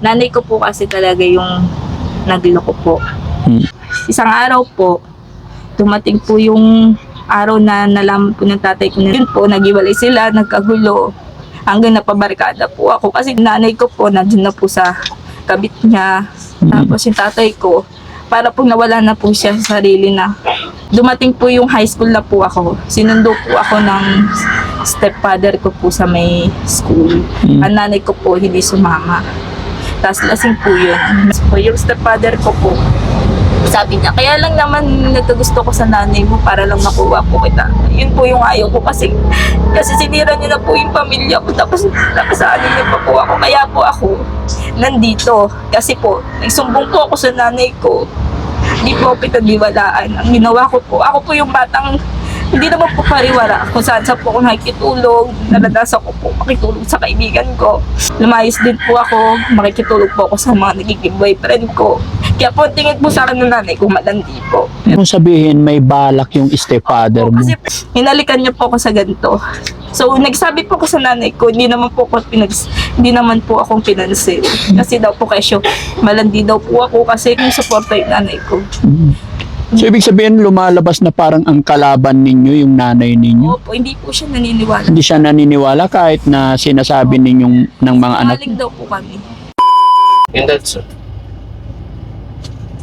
Nanay ko po kasi talaga yung nagloko po. Hmm. Isang araw po, dumating po yung araw na nalaman po ng tatay ko na yun po, nagiwalay sila, nagkagulo. Hanggang napabarkada po ako kasi nanay ko po, nandun na po sa kabit niya. Tapos yung tatay ko, para po nawala na po siya sa sarili na dumating po yung high school na po ako. Sinundo po ako ng stepfather ko po sa may school. Mm. Ang nanay ko po hindi sumama. Tapos lasing po yun. So, yung stepfather ko po, sabi niya, kaya lang naman nagkagusto ko sa nanay mo para lang makuha po kita. Yun po yung ayaw ko kasi kasi sinira niya na po yung pamilya ko tapos napasali niya pa po ako. Kaya po ako nandito kasi po nagsumbong po ako sa nanay ko. Hindi po ako pinagdiwalaan. Ang ginawa ko po, ako po yung batang hindi naman po pariwara kung saan saan po ako nakikitulog, naladasa ko po makitulog sa kaibigan ko. Lumayos din po ako, makikitulog po ako sa mga nagiging boyfriend ko. Kaya po, tingin po sa akin ng nanay ko, malandi po. Kung sabihin may balak yung stepfather mo. Kasi hinalikan niya po ako sa ganito. So, nagsabi po ko sa nanay ko, hindi naman po ako pinag, hindi naman po akong pinansin. Kasi daw po kesyo, malandi daw po ako kasi yung suporta yung nanay ko. So, ibig sabihin lumalabas na parang ang kalaban ninyo, yung nanay ninyo. Opo, hindi po siya naniniwala. Hindi siya naniniwala kahit na sinasabi ninyong ng mga anak. Maling daw po kami. And that's it.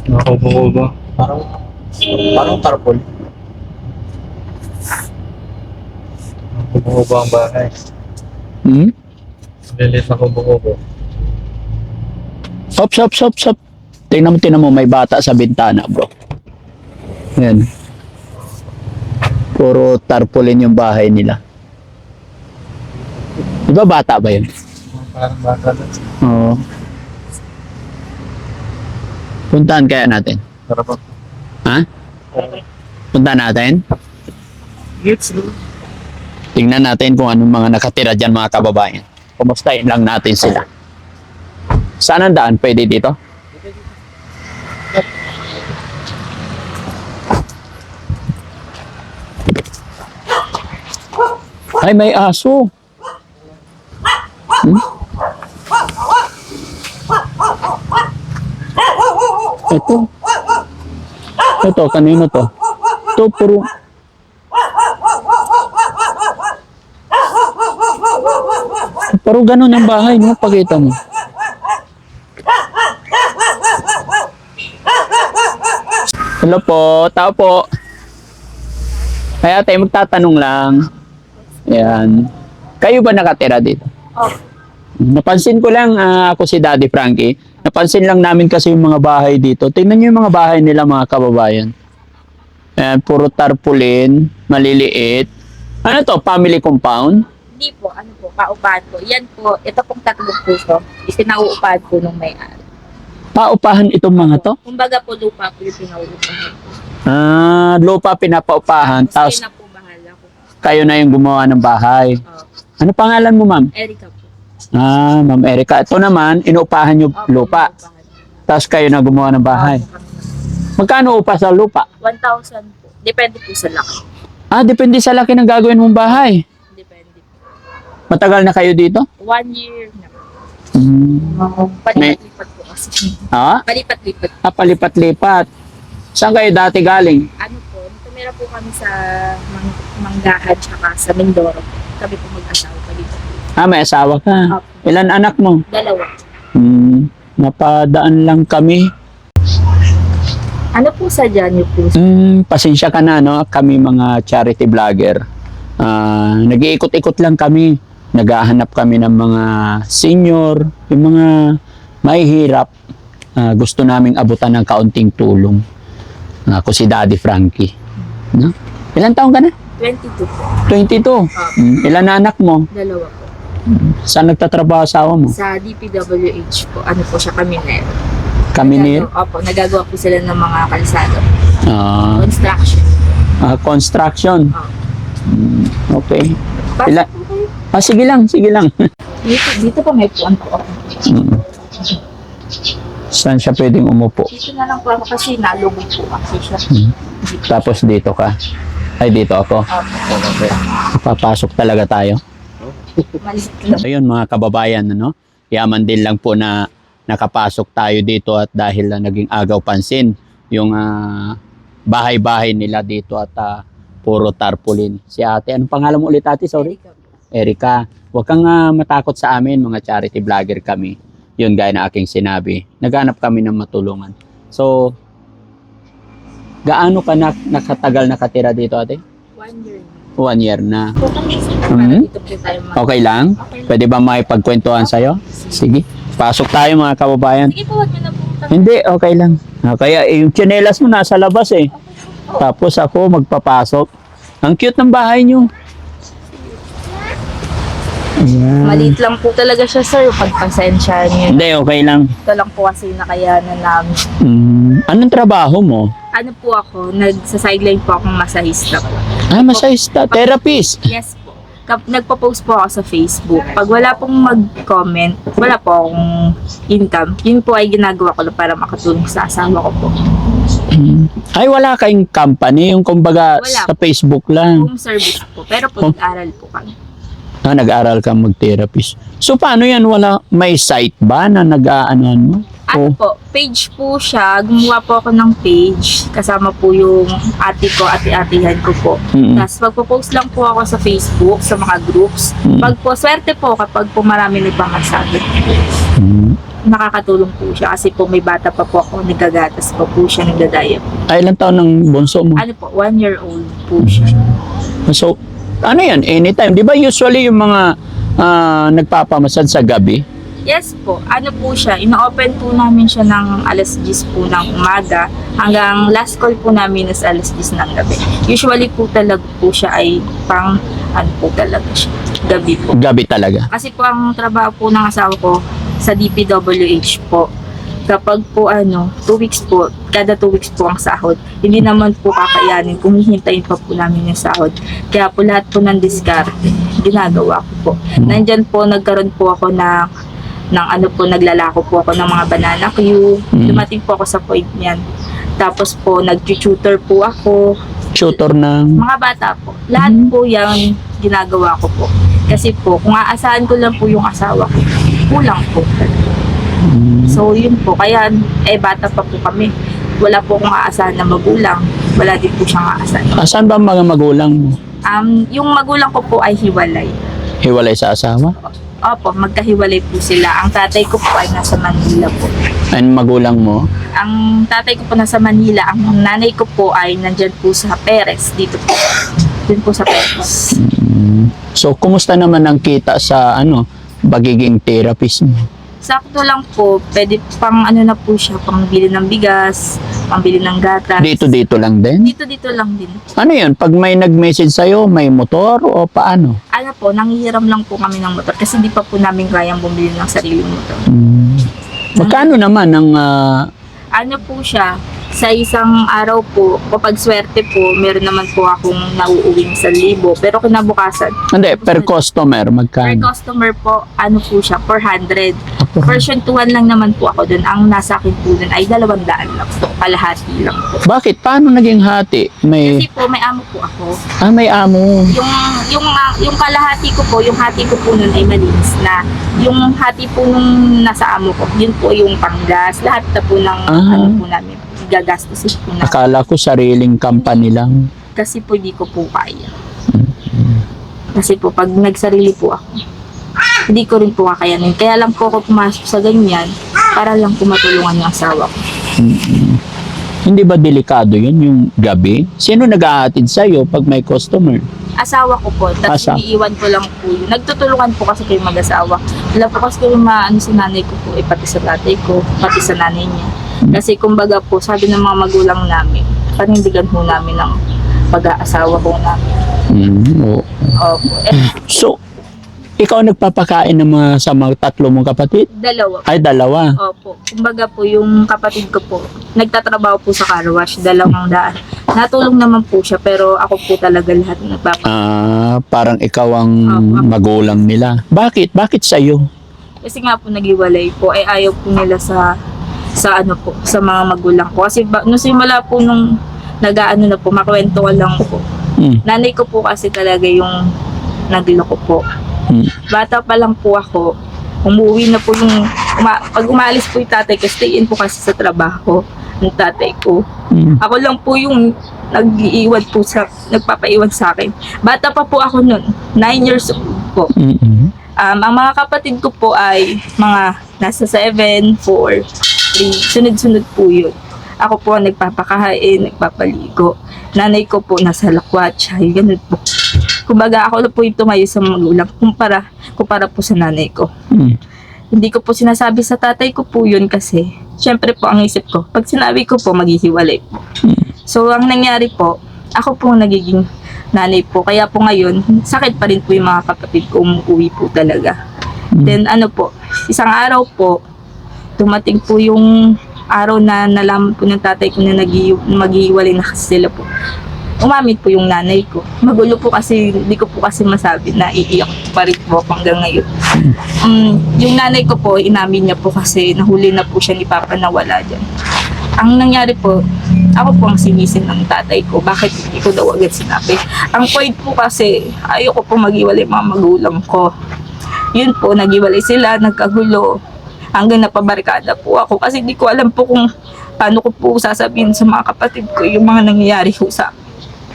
Nakakubo. Parang, parang tarpol. Kubo ang bahay. Hmm? Lilit na kubo-kubo. Hop, hop, hop, hop. Tingnan mo, tingnan mo, may bata sa bintana, bro. Yan. Puro tarpaulin yung bahay nila. Di ba bata ba yun? Parang bata na. Oo. Puntahan kaya natin. Tara pa. Ha? Puntahan natin? No? Tingnan natin kung anong mga nakatira dyan mga kababayan. Kumustahin lang natin sila. Saan ang daan? Pwede dito? Ay, may aso. Hmm? Ito. Ito, kanino to? Ito, puro... Pero ganun ang bahay, no? Pakita mo. Hello po, tao po. Kaya tayo magtatanong lang. Ayan. Kayo ba nakatira dito? Oh, Napansin ko lang, ah, ako si Daddy Frankie. Napansin lang namin kasi yung mga bahay dito. Tingnan nyo yung mga bahay nila mga kababayan. Ayan, puro tarpaulin, maliliit. Ano to, family compound? hindi po, ano po, paupahan po. Yan po, ito pong tatlong puso, isinauupahan po nung may-ari. Paupahan itong mga to? Kumbaga po, lupa po yung pinauupahan. Ah, lupa pinapaupahan, Tapos tapos na po. Kayo na yung gumawa ng bahay. Oh, Ano pangalan mo, ma'am? Erica po. Ah, ma'am Erika. Ito naman, inuupahan nyo Opo, lupa. inuupahan. Tapos kayo na gumawa ng bahay. Magkano upa sa lupa? 1,000 po. Depende po sa laki. Ah, depende sa laki ng gagawin mong bahay. Depende po. Matagal na kayo dito? One year na. Hmm. Palipat-lipat po kasi. Ah, Palipat-lipat. ah, palipat-lipat. Saan kayo dati galing? Ano po, tumira po kami sa Mang Manggahan tsaka sa Mindoro. Kami po mag-asawa pa dito. Ah, may asawa ka. Opo. Ilan anak mo? Dalawa. Hmm, napadaan lang kami. Ano po sa dyan yung puso? Hmm, pasensya ka na, no? Kami mga charity vlogger. Ah, nag-iikot-ikot lang kami. Naghahanap kami ng mga senior, yung mga mahihirap. Ah, gusto naming abutan ng kaunting tulong. Ako si Daddy Frankie. No? Ilan taong ka na? 22 po. 22. Hmm, ilan na anak mo? Dalawa po. Saan nagtatrabaho asawa mo? Sa DPWH po, ano po siya, Kaminero. Kami ni Opo, nagagawa po sila ng mga kalsado. ah, Construction. ah, construction. Oh. Hmm, okay. Bakit Ila- po kayo? Ah, sige lang, sige lang. Dito, dito po may puwan po ako. Mm. Saan siya pwedeng umupo? Dito na lang po ako kasi nalugod po kasi siya. Hmm. Tapos dito ka. Ay, dito ako. Opo, Papasok talaga tayo. Ayun mga kababayan, ano? Yaman din lang po na nakapasok tayo dito at dahil na naging agaw pansin yung ah, bahay-bahay nila dito at ah, puro tarpaulin. Si ate, anong pangalan mo ulit ate? Sorry? Erika. Huwag kang ah, matakot sa amin, mga charity vlogger kami. Yun gaya na aking sinabi. Naghanap kami ng matulungan. So, gaano ka na, nakatagal nakatira dito ate? One year. One year na. Mhm. mag- Okay lang? Okay lang. Pwede ba makipagkwentuhan sa'yo? Sige. Pasok tayo mga kababayan. Sige po, wag niyo na po. Hindi, okay lang. Ah, Kaya eh, yung tsinelas mo nasa labas eh. Tapos ako magpapasok. Ang cute ng bahay nyo. Ayan. Maliit lang po talaga siya, sir. Pagpasensya niyo. Hindi, okay lang. Ito lang po kasi yung nakayanan namin. Mm, anong trabaho mo? Ano po ako, nagsa-sideline po akong masahista po. Ah, masayista. Therapist. Yes po. Kap nagpo-post po ako sa Facebook. Pag wala pong mag-comment, wala po akong income. Yun po ay ginagawa ko lang para makatulong sa asawa ko po. Mm. Ay, wala kayong company. Yung kumbaga Wala. sa Facebook lang. Home service po. Pero po, Oh. nag-aral po kami. Ah, nag-aral ka mag-therapist. So, paano yan? Wala, may site ba na nag-aanuhan mo? Ano po, page po siya. Gumawa po ako ng page. Kasama po yung ate ko, ate-atihan ko po. Mm. Tapos magpo-post lang po ako sa Facebook, sa mga groups. Mm. Pag po, swerte po kapag po marami nagpamasabi. Mm. Nakakatulong po siya kasi po may bata pa po ako, nagagatas pa po siya, nagdadaya po. Ay, ilang taon ng bunso mo? Ano po, one year old po siya. So, ano yan? Anytime. Di ba usually yung mga ah, nagpapamasad sa gabi? Yes po, ano po siya, ino-open po namin siya ng alas 10 po ng umaga hanggang last call po namin is alas 10 ng gabi. Usually po talaga po siya ay pang ano po talaga siya, gabi po. Gabi talaga. Kasi po ang trabaho po ng asawa ko sa DPWH po. Kapag po ano, 2 weeks po, kada 2 weeks po ang sahod. Hindi naman po kakayanin kung hihintayin pa po namin yung sahod. Kaya po lahat po ng diskarte, ginagawa ko po. Nandyan po, nagkaroon po ako na ng ano po, naglalako po ako ng mga banana queue. Mm. Dumating po ako sa point niyan. Tapos po, nag-tutor po ako. Tutor ng... Mga bata po. Lahat Mhm. po yan ginagawa ko po. Kasi po, kung aasahan ko lang po yung asawa ko, kulang po. So, yun po. Kaya, eh, bata pa po kami. Wala po akong aasahan na magulang. Wala din po siyang aasahan. Asan ba ang mga magulang mo? Um, yung magulang ko po ay hiwalay. Hiwalay sa asawa? Opo, magkahiwalay po sila. Ang tatay ko po ay nasa Manila po. Ang magulang mo? Ang tatay ko po nasa Manila. Ang nanay ko po ay nandyan po sa Perez. Dito po. Dun po sa Perez. Mm. So, kumusta naman ang kita sa ano, pagiging therapist mo? Sakto lang po, pwede pang ano na po siya, pang bili ng bigas, pang bili ng gatas. Dito-dito lang din? Dito dito lang din. Ano yun? Pag may nag-message sa'yo, may motor o paano? Ano po, nanghihiram lang po kami ng motor kasi di pa po namin kayang bumili ng sariling motor. Mm. Magkano naman ang... ah, Ano po siya, sa isang araw po, kapag swerte po, meron naman po akong nauuwing sa libo. Pero kinabukasan, hindi, per customer, per magkano? customer po, ano po siya, 400. Version 2 lang naman po ako dun. Ang nasa akin po dun ay 200 lang po. Kalahati lang po. Bakit? Paano naging hati? May... Kasi po, may amo po ako. Ah, may amo. yung yung ah, yung kalahati ko po, yung hati ko po nun ay malinis na. Yung hati po nung nasa amo ko, yun po yung panggas. Lahat na po ng Ah. ano po namin, gagastusin po na. Akala ko sariling company lang. Kasi po di ko po kaya. Kasi po pag nagsarili po ako, hindi ko rin po kakayanin. Kaya lang po ako pumasok sa ganyan para lang po matulungan yung asawa ko. Hindi ba delikado yun yung gabi? Sino nag-aatid sa'yo pag may customer? asawa ko po, tapos Asa? iniiwan ko lang po yun. Nagtutulungan po kasi kayo mag-asawa. Wala po kasi kayo maano sa nanay ko po, eh, pati sa tatay ko, pati sa nanay niya. Kasi kumbaga po, sabi ng mga magulang namin, panindigan po namin ng pag-aasawa po namin. Mm, oo. Opo. Eh, So, ikaw nagpapakain ng mga sa mga tatlo mong kapatid? dalawa. Ay, dalawa. Opo. Kumbaga po, yung kapatid ko po, nagtatrabaho po sa car wash, dalawang daan. Natulong naman po siya, pero ako po talaga lahat nagpapa. Ah, parang ikaw ang Opo. magulang nila. Bakit? Bakit sa'yo? Kasi nga po nagiwalay po, ay ayaw po nila sa sa ano po, sa mga magulang ko. Kasi ba, nung simula po nung nag-ano na po, makwento ko lang po. Mm. Nanay ko po kasi talaga yung nagloko po. Mm. Bata pa lang po ako, umuwi na po yung, uma, pag umalis po yung tatay ko, stay in po kasi sa trabaho ng tatay ko. Mm. Ako lang po yung nag-iiwan po sa, nagpapaiwan sa akin. Bata pa po ako noon, 9 years old po. Mm-mm. Um, ang mga kapatid ko po ay mga nasa 7, 4, 3, sunod-sunod po yun. Ako po ang nagpapakain, nagpapaligo. Nanay ko po nasa lakwatsa, yung ganun po. Kumbaga ako po yung tumayo sa magulang kumpara, kumpara po sa nanay ko. Mm. Hindi ko po sinasabi sa tatay ko po yun kasi syempre po ang isip ko, pag sinabi ko po, maghihiwalay po. So, ang nangyari po, ako po nagiging nanay po. Kaya po ngayon, sakit pa rin po yung mga kapatid ko umuwi po talaga. Mm. Then ano po, isang araw po, dumating po yung araw na nalaman po ng tatay ko na nag maghihiwalay na kasi sila po. Umamit po yung nanay ko. Magulo po kasi, hindi ko po kasi masabi na iiyak pa rin po hanggang ngayon. Um, yung nanay ko po, inamin niya po kasi nahuli na po siya ni Papa na wala dyan. Ang nangyari po, ako po ang sinisin ng tatay ko. Bakit hindi ko daw agad sinabi? Ang point po kasi, ayoko po mag-iwalay mga magulang ko. Yun po, nag-iwalay sila, nagkagulo. Hanggang napabarikada po ako kasi hindi ko alam po kung paano ko po sasabihin sa mga kapatid ko yung mga nangyayari po sa.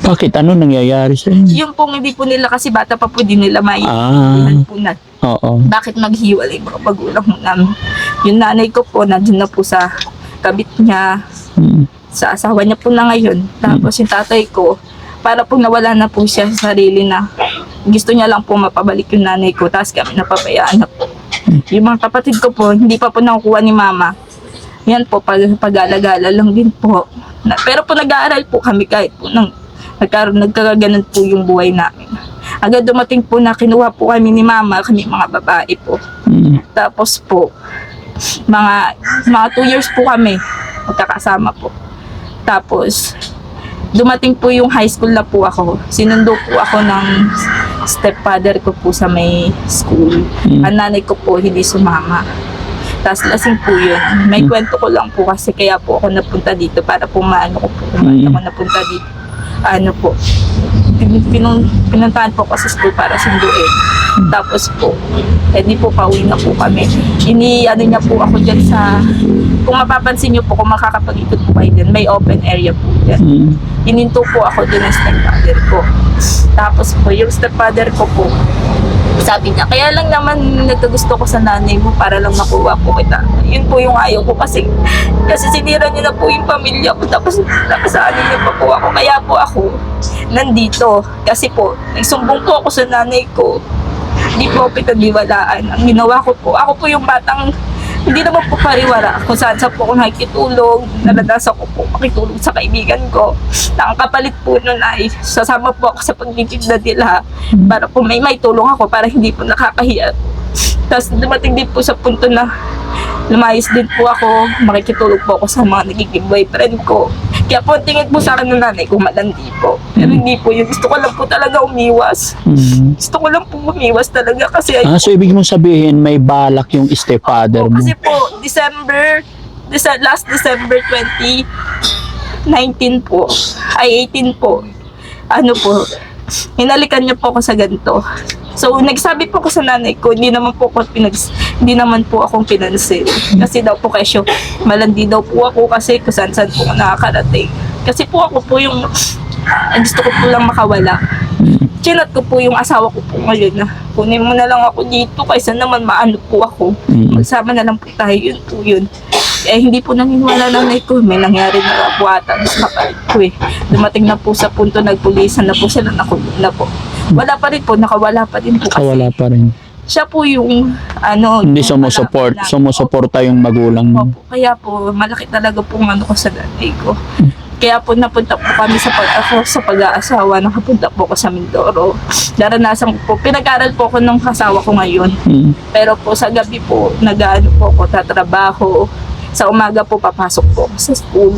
Bakit? Ano nangyayari sa inyo? Yung pong hindi po nila kasi bata pa po din nila may Ah, na oo. bakit maghiwalay mga magulang mo namin. Yung nanay ko po, nandun na po sa kabit niya, Mm. sa asawa niya po na ngayon. Tapos yung tatay ko, para po nawala na po siya sa sarili na gusto niya lang po mapabalik yung nanay ko. Tapos kami napabayaan na po. Yung mga kapatid ko po, hindi pa po nakukuha ni mama. Yan po, pag, pag-alagala lang din po. Na, pero po nag-aaral po kami kahit po nang nagkaroon, nagkaganon po yung buhay namin. Agad dumating po na kinuha po kami ni mama, kami mga babae po. Mm. Tapos po, mga mga two years po kami magkakasama po. Tapos, dumating po yung high school na po ako. Sinundo po ako ng stepfather ko po sa may school. Mm. Ang nanay ko po hindi sumama. Tapos lasing po yun. May Mm. kwento ko lang po kasi kaya po ako napunta dito para po maano ko po kung Mm. ako napunta dito. Ano po, pin- pinun- pinuntahan po ako sa school para sunduin. Tapos po, eh di po pauwi na po kami. Ini ano niya po ako dyan sa, kung mapapansin niyo po, kung makakapag-ikot po kayo dyan, may open area po dyan. Mm. Ininto po ako dun ng stepfather ko. Tapos po, yung stepfather ko po, sabi niya, kaya lang naman nagkagusto ko sa nanay mo para lang makuha po kita. Yun po yung ayaw ko kasi kasi sinira niya na po yung pamilya ko tapos nakasali niya pa po ako. Kaya po ako nandito kasi po nagsumbong po ako sa nanay ko. Hindi po ako pinagbiwalaan. Ang ginawa ko po, ako po yung batang hindi naman po pariwara kung saan saan po ako nakikitulog, naranasan ko po makitulog sa kaibigan ko. Na ang kapalit po nun ay sasama po ako sa pagtitinda nila para po may may tulong ako para hindi po nakakahiya. Tapos dumating din po sa punto na lumayas din po ako, makikitulog po ako sa mga nagiging boyfriend ko. Kaya po tingin po sa akin ng nanay ko malandi po. Pero hindi po yun. Gusto ko lang po talaga umiwas. Mm. Gusto ko lang po umiwas talaga kasi Ah, so ibig mong sabihin may balak yung stepfather mo. kasi po, December, Dece- last December 2019 po, ay 18 po, ano po, hinalikan niya po ako sa ganito. So, nagsabi po ako sa nanay ko, hindi naman po ako pinag, hindi naman po akong pinansin. Kasi daw po kesyo, malandi daw po ako kasi saan po ako nakakarating. Kasi po ako po yung, ang gusto ko po lang makawala. Chinat ko po yung asawa ko po ngayon na kunin mo na lang ako dito kaysa naman maano po ako. Mm. Magsama na lang po tayo, yun po yun. Eh, hindi po naniniwala nanay ko. May nangyari na po ata sa kapalit ko eh. Dumating na po sa punto, nagpulisan na po sila, nakulong na po. Wala pa rin po, nakawala pa din po. Kasi Kawala pa rin. siya po yung, ano, Hindi yung sumusupport, kalaban na- sumusuporta yung magulang mo. Opo, kaya po, malaki talaga po ang ano ko sa nanay ko. Kaya po napunta po kami sa pag ako sa pag-aasawa, nakapunta po ako sa Mindoro. Naranasan ko po, pinag-aral po ako ng kasawa ko ngayon. Mm. Pero po sa gabi po, nag-ano po ako, tatrabaho. Sa umaga po, papasok po ako sa school.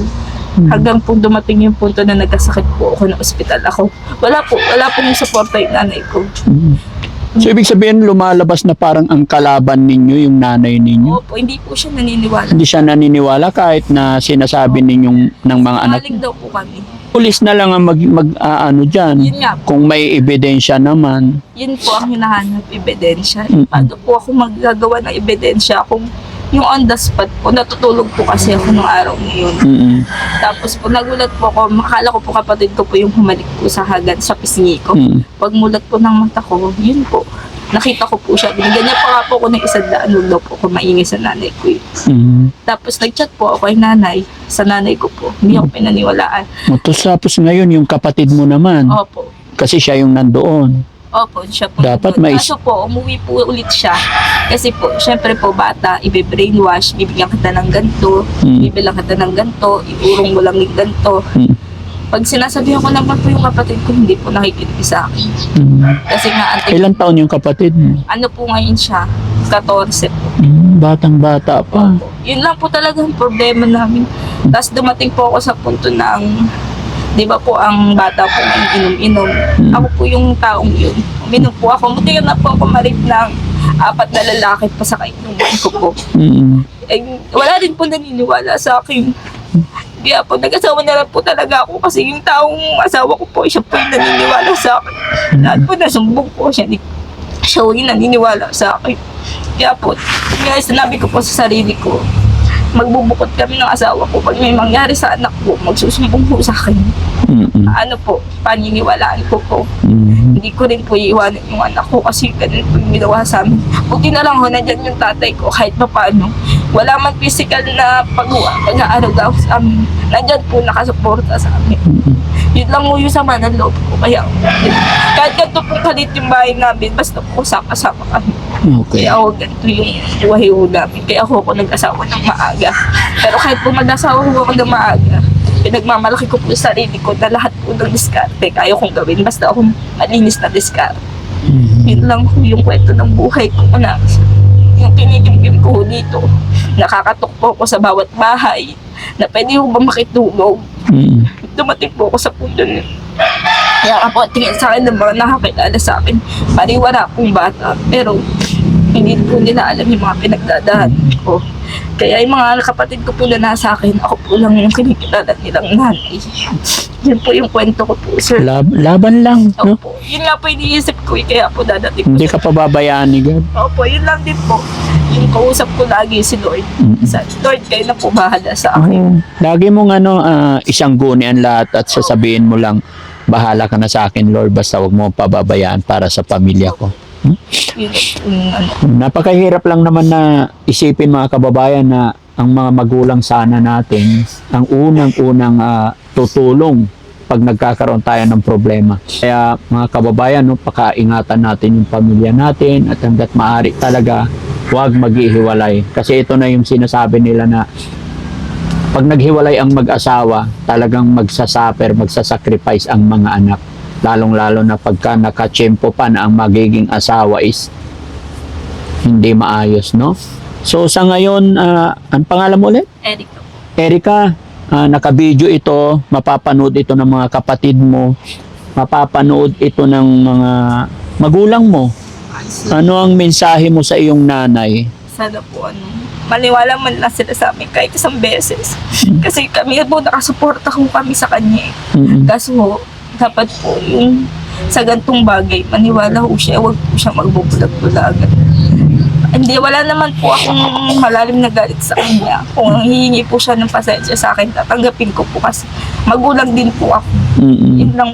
Hanggang po dumating yung punto na nagkasakit po ako na ospital ako. Wala po, wala pong suporta yung nanay ko. Mm. So ibig sabihin lumalabas na parang ang kalaban ninyo yung nanay ninyo. Opo, hindi po siya naniniwala. Hindi siya naniniwala kahit na sinasabi ninyong ng mga anak. Sinungaling daw po kami. Pulis na lang ang mag, mag ano dyan. Yun nga po. Kung may ebidensya naman. Yun po ang hinahanap, ebidensya. Mm. Paano po ako maggagawa ng ebidensya kung yung on the spot po, natutulog po kasi ako nung araw na yun. Mm-mm. Tapos po nagulat po ako, makala ko po kapatid ko po yung humalik po sa hagan sa pisngi ko. Mm. Pagmulat po ng mata ko, yun po. Nakita ko po siya. Binigyan niya pa nga po ako ng isang daan. Huwag daw po ako maingay sa nanay ko. eh. Mm. Tapos nag-chat po ako kay nanay. Sa nanay ko po. Hindi ako pinaniwalaan. O, Tapos tapos ngayon yung kapatid mo naman. Opo. Kasi siya yung nandoon. Opo, siya po. Dapat may- Kaso po, umuwi po ulit siya. Kasi po, syempre po, bata, ibe-brainwash, bibigyan kita ng ganito, Mm. bibilang kita ng ganito, iurong mo lang yung ganito. Mm. Pag sinasabihan ko naman po yung kapatid ko, hindi po nakikinig sa akin. Mm. Kasi nga, ante, Ilan taon yung kapatid mo? ano po ngayon siya? 14 po. Mm, batang bata pa. Yun lang po talaga ang problema namin. Tapos dumating po ako sa punto ng, di ba po ang bata po ang inom-inom. Mm. Ako po yung taong yun. Uminom po ako. Buti na po ako marip ng apat na lalaki pa sa kainuman ko po. Mm. Eh, wala rin po naniniwala sa akin. Kaya po, nag-asawa na lang po talaga ako kasi yung taong asawa ko po, siya po yung naniniwala sa akin. Lahat po nasumbong po siya. Di, siya yung naniniwala sa akin. Kaya po, kaya sinabi ko po sa sarili ko, magbubukod kami ng asawa ko. Pag may mangyari sa anak ko, magsusumbong po sa akin. Mm. Ano po, paniniwalaan ko po. Mm. Hindi ko rin po iiwanan yung anak ko kasi ganun po yung ginawa sa amin. Buti na lang ho, nandyan yung tatay ko kahit pa paano. Wala man physical na pag-uwa, pag-aaragaw sa amin. Nandyan po nakasuporta sa amin. Mm. Yun lang mo yung sama ng loob ko. Kaya kahit ganito po kalit yung bahay namin, basta po sama-sama kami. Okay. Kaya ako ganito yung buhay ho namin. Kaya ako ako nag-asawa ng maaga. Pero kahit po mag-asawa ko ako ng maaga, pinagmamalaki ko po sa sarili ko na lahat po ng diskarte kaya kong gawin. Basta ako malinis na diskarte. Mm. Yun lang po yung kwento ng buhay ko na yung kinikimkim ko dito. Nakakatok po ako sa bawat bahay na pwede ho ba makitulog. Mm. Dumating po ako sa punto na kaya ka po tingin sa akin ng mga nakakilala sa akin. Pariwara pong bata. Pero hindi po nila alam yung mga pinagdadaan ko. Kaya yung mga kapatid ko po na nasa akin, ako po lang yung kinikilala nilang nanay. Yun po yung kwento ko po, sir. Lab- laban lang, no? Opo. Yun nga po iniisip ko, eh, kaya po dadating Hindi po. ka pababayaan ni God. Opo, yun lang din po. Yung kausap ko lagi si Lord. Mm. Sa Lord, kayo na po bahala sa akin. Oo. Lagi mong ano, ah, isang guni ang lahat at sasabihin mo lang, bahala ka na sa akin, Lord, basta wag mo pababayaan para sa pamilya ko. Ano. Napakahirap lang naman na isipin mga kababayan na ang mga magulang sana natin ang unang-unang ah, tutulong pag nagkakaroon tayo ng problema. Kaya mga kababayan, no, pakaingatan natin yung pamilya natin at hanggat maaari talaga huwag maghihiwalay. Kasi ito na yung sinasabi nila na pag naghiwalay ang mag-asawa, talagang magsasuffer, magsasacrifice ang mga anak. Lalong-lalo na pagka nakachempo pa na ang magiging asawa is hindi maayos, no? So sa ngayon, ah, ang pangalan mo ulit? Eric. Erika, ah, naka-video ito, mapapanood ito ng mga kapatid mo, mapapanood ito ng mga magulang mo. Ano ang mensahe mo sa iyong nanay? sana po ano, maniwala man lang sila sa amin kahit isang beses. Kasi kami po nakasuporta ko kami sa kanya. Mm-mm. Kaso dapat po yung sa gantong bagay, maniwala ho siya, huwag po siya magbubulag-bulagan. Hindi, wala naman po akong malalim na galit sa kanya. Kung hihingi po siya ng pasensya sa akin, tatanggapin ko po kasi magulang din po ako. Mm-mm. Yun lang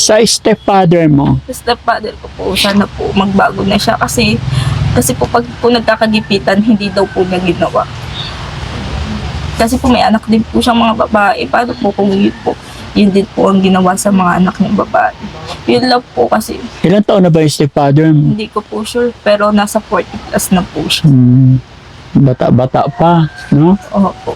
Sa stepfather mo, Basta father ko po, sana po magbago na siya kasi kasi po pag po nagkakagipitan, hindi daw po niya ginawa. Kasi po may anak din po siyang mga babae. Paano po kung yun po, yun din po ang ginawa sa mga anak ng babae. Yun lang po kasi ilan taon na ba yung stepfather mo? hindi ko po sure pero nasa 40 plus na po siya. Hmm. Bata-bata pa, no? Opo.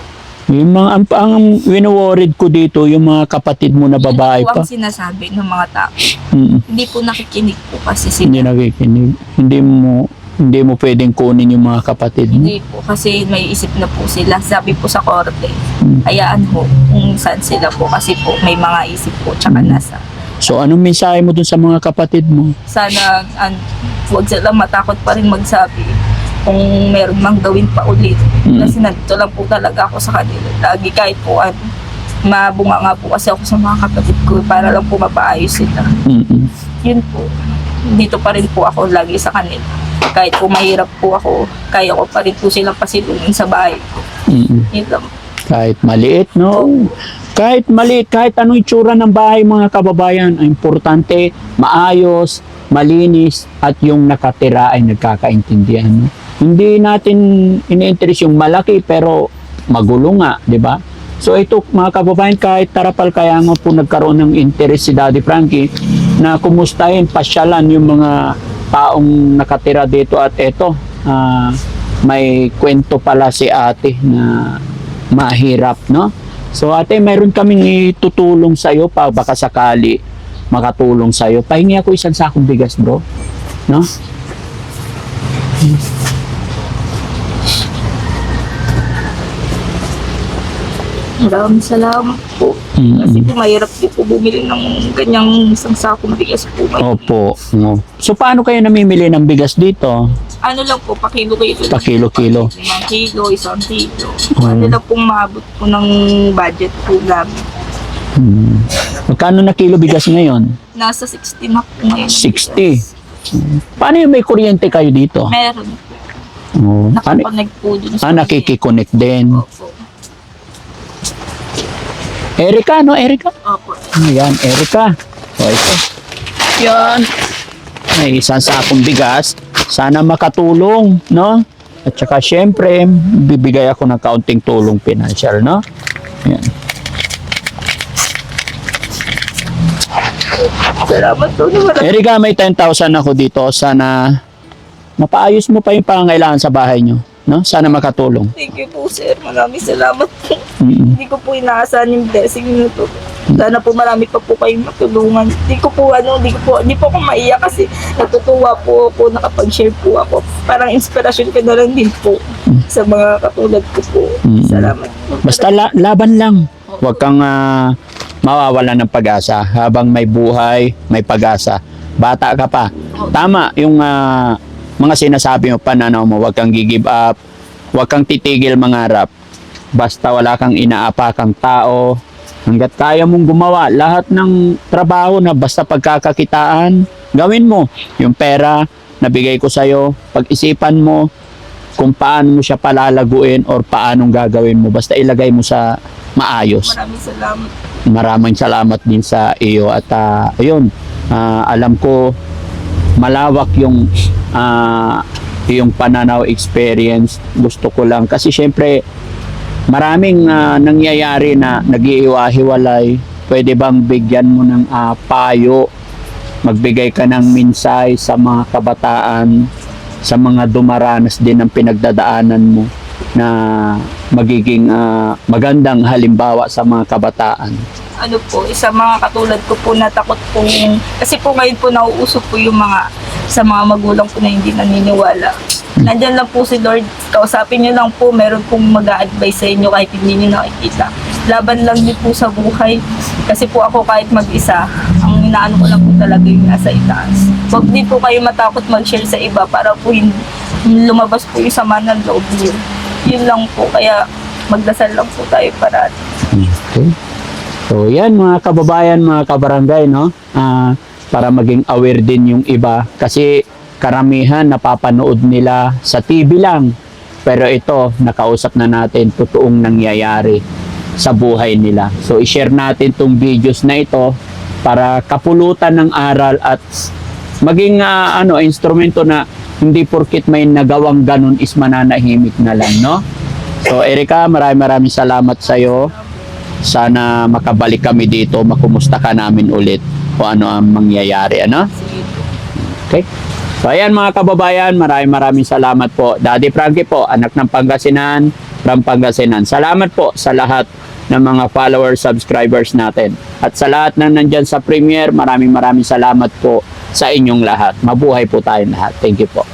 Yung mga, ang, ang wino-worried ko dito, yung mga kapatid mo na babae po pa. ang sinasabi ng mga tao. Mm, Hindi po nakikinig po kasi hindi sila. nakikinig. Hindi mo, hindi mo pwedeng kunin yung mga kapatid mo. Hindi po kasi may isip na po sila. Sabi po sa korte, Hmm. hayaan ho kung saan sila po kasi po may mga isip po tsaka Hmm. nasa So, anong mensahe mo dun sa mga kapatid mo? sana an, huwag sila matakot pa rin magsabi kung meron mang gawin pa ulit. Mm. Kasi nandito lang po talaga ako sa kanila. Lagi kahit po ano, mabunga nga po kasi ako sa mga kapatid ko para lang po mapaayos sila. Mm-mm. Yun po. Dito pa rin po ako lagi sa kanila. Kahit po mahirap po ako, kaya ko pa rin po silang pasilungin sa bahay. Yun lang. Kahit maliit, no? Kahit maliit, kahit anong itsura ng bahay, mga kababayan, ang importante, maayos, malinis, at yung nakatira ay nagkakaintindihan. No? Hindi natin ini-interest yung malaki, pero magulo nga, di ba? So ito, mga kababayan, kahit tarapal kaya nga po nagkaroon ng interest si Daddy Frankie na kumustahin, pasyalan yung mga taong nakatira dito at ito, ah, may kwento pala si ate na mahirap, no? So ate, mayroon kaming itutulong sa iyo pa baka sakali makatulong sa iyo. Pahingi ako isang sakong bigas, bro. No? Maraming salamat po. Kasi po mahirap din po bumili ng ganyang isang sakong bigas po. Opo. No. So paano kayo namimili ng bigas dito? Ano lang po, pakilo-kilo. Pa kilo-kilo. Limang kilo, isang kilo. Mm. Ano lang pong maabot po ng budget po namin. Hmm. Magkano na kilo bigas ngayon? Nasa 60 na po ngayon. 60. Paano yung may kuryente kayo dito? Meron. Oh. Ano? Nakakonect po dun Ah, nakikiconnect din. Opo. Erika, no? Erika? Opo. Ayan, Erika. O, ito. Yan. May isang sakong bigas. Sana makatulong, no? At saka, syempre, bibigay ako ng kaunting tulong financial, no? Yan. Salamat po na marami. Erika, may 10,000 ako dito. Sana mapaayos mo pa yung pangangailangan sa bahay nyo, no? Sana makatulong. Thank you po, sir. Maraming salamat po. Mm. Hindi ko po inaasahan yung blessing na to. Sana po marami pa po kayong matulungan. Hindi ko po ano, hindi ko po, hindi po ako maiyak kasi natutuwa po ako, nakapag-share po ako. Parang inspirasyon ka na lang din po sa mga katulad ko po. Mm. Salamat po. Basta la- laban lang. Huwag kang ah, mawawala ng pag-asa. Habang may buhay, may pag-asa. Bata ka pa. Tama yung ah, mga sinasabi mo, pananaw mo, huwag kang gigive up, huwag kang titigil mangarap. Basta wala kang inaapakang tao, hanggat kaya mong gumawa lahat ng trabaho na basta pagkakakitaan, gawin mo. Yung pera, nabigay ko sa'yo, pag-isipan mo, kung paano mo siya palalaguin or paanong gagawin mo. Basta ilagay mo sa maayos. Maraming salamat. Maraming salamat din sa iyo at ah, ayun, ah, alam ko malawak yung ah, yung pananaw experience. Gusto ko lang kasi syempre maraming ah, nangyayari na nagiiwa-hiwalay. Pwede bang bigyan mo ng ah, payo, magbigay ka ng minsay sa mga kabataan, sa mga dumaranas din ng pinagdadaanan mo na magiging ah, magandang halimbawa sa mga kabataan. ano po, isa mga katulad ko po na takot po kasi po ngayon po nauuso po yung mga sa mga magulang po na hindi naniniwala. Nandyan lang po si Lord, kausapin niyo lang po, meron pong mag advise sa inyo kahit hindi niyo nakikita. Laban lang din po sa buhay. Kasi po ako kahit mag-isa, ang inaano ko lang po talaga yung nasa itaas. Huwag din po kayo matakot mag-share sa iba para po hindi lumabas po yung sama ng loob niyo. Yun lang po, kaya magdasal lang po tayo para Okay. So yan mga kababayan, mga kabarangay, no? Ah, para maging aware din yung iba kasi karamihan napapanood nila sa TV lang. Pero ito, nakausap na natin totoong nangyayari sa buhay nila. So i-share natin tong videos na ito para kapulutan ng aral at maging ah, ano instrumento na hindi porkit may nagawang ganun is mananahimik na lang, no? So Erika, maraming maraming salamat sa iyo. Sana makabalik kami dito, makumusta ka namin ulit kung ano ang mangyayari, ano? Okay? So ayan mga kababayan, maraming maraming salamat po. Daddy Frankie po, anak ng Pangasinan, from Pangasinan. Salamat po sa lahat ng mga followers, subscribers natin. At sa lahat na nandyan sa premiere, maraming maraming salamat po sa inyong lahat. Mabuhay po tayong lahat. Thank you po.